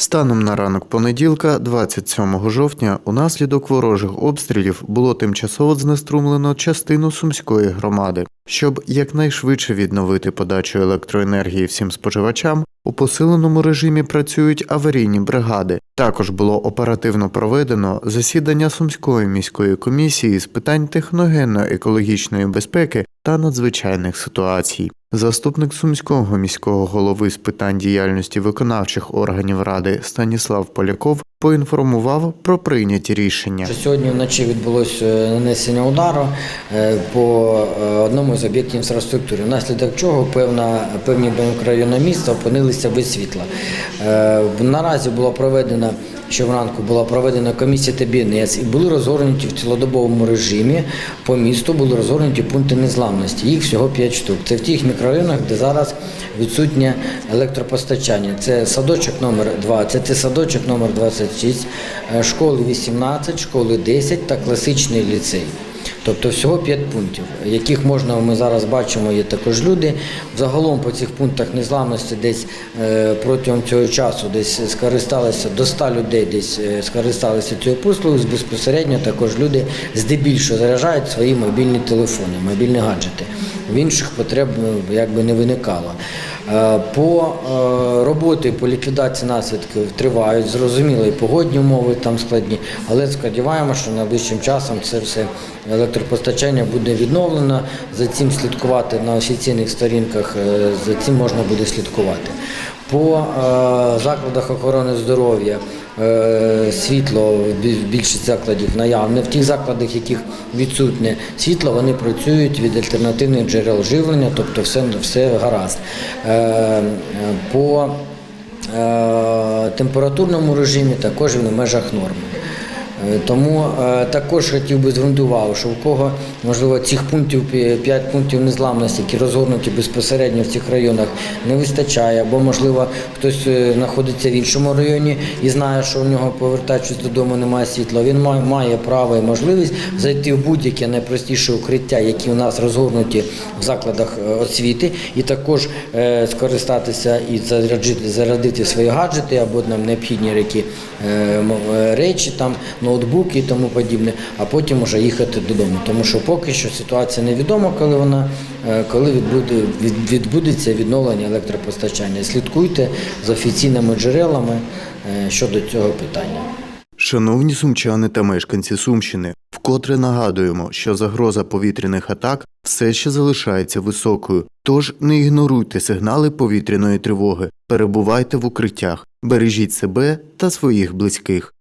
Станом на ранок понеділка, 27 жовтня, унаслідок ворожих обстрілів було тимчасово знеструмлено частину сумської громади. Щоб якнайшвидше відновити подачу електроенергії всім споживачам, у посиленому режимі працюють аварійні бригади. Також було оперативно проведено засідання Сумської міської комісії з питань техногенно-екологічної безпеки та надзвичайних ситуацій. Заступник сумського міського голови з питань діяльності виконавчих органів ради Станіслав Поляков поінформував про прийняті рішення. Сьогодні вночі відбулося е, нанесення удару е, по е, одному з об'єктів інфраструктури, внаслідок чого певна, певні мікрорайони міста опинилися без світла. Наразі було проведено, що вранку була проведена комісія ТБНС і були розгорнуті в цілодобовому режимі по місту, були розгорнуті пункти незламності. Їх всього 5 штук. Це в тих мікрорайонах, де зараз відсутнє електропостачання. Це садочок номер 20, це це садочок номер 26, е, школи 18, школи 10 та класичний ліцей. Тобто всього 5 пунктів, яких можна, ми зараз бачимо, є також люди. Загалом по цих пунктах незламності десь е, протягом цього часу десь скористалися до 100 людей, десь е, скористалися цією послугою. Безпосередньо також люди здебільшого заряджають свої мобільні телефони, мобільні гаджети. В інших потреб е, якби не виникало. Е, По е, роботи по ліквідації наслідків тривають, зрозуміло, і погодні умови там складні, але сподіваємося, що найближчим часом це все електропостачання буде відновлено. За цим слідкувати на офіційних сторінках, е, за цим можна буде слідкувати. По закладах охорони здоров'я світло в більшість закладів наявне. В тих закладах, яких відсутнє світло, вони працюють від альтернативних джерел живлення, тобто все, все гаразд. Е, е, По е, температурному режимі також в межах норми. Е, Тому е, також хотів би увагу, що у кого можливо цих пунктів 5 пунктів незламності, які розгорнуті безпосередньо в цих районах, не вистачає, або можливо хтось е, знаходиться в іншому районі і знає, що у нього повертаючись додому немає світла. Він має, право і можливість зайти в будь-яке найпростіше укриття, які у нас розгорнуті в закладах освіти, і також скористатися і заряджити, зарядити свої гаджети або нам необхідні е, речі, там ноутбуки і тому подібне, а потім вже їхати додому. Тому що поки що ситуація невідома, коли вона е, коли відбуде, від- відбудеться відновлення електропостачання. Слідкуйте з офіційними джерелами е, щодо цього питання. Шановні сумчани та мешканці Сумщини, вкотре нагадуємо, що загроза повітряних атак все ще залишається високою. Тож не ігноруйте сигнали повітряної тривоги, перебувайте в укриттях, бережіть себе та своїх близьких.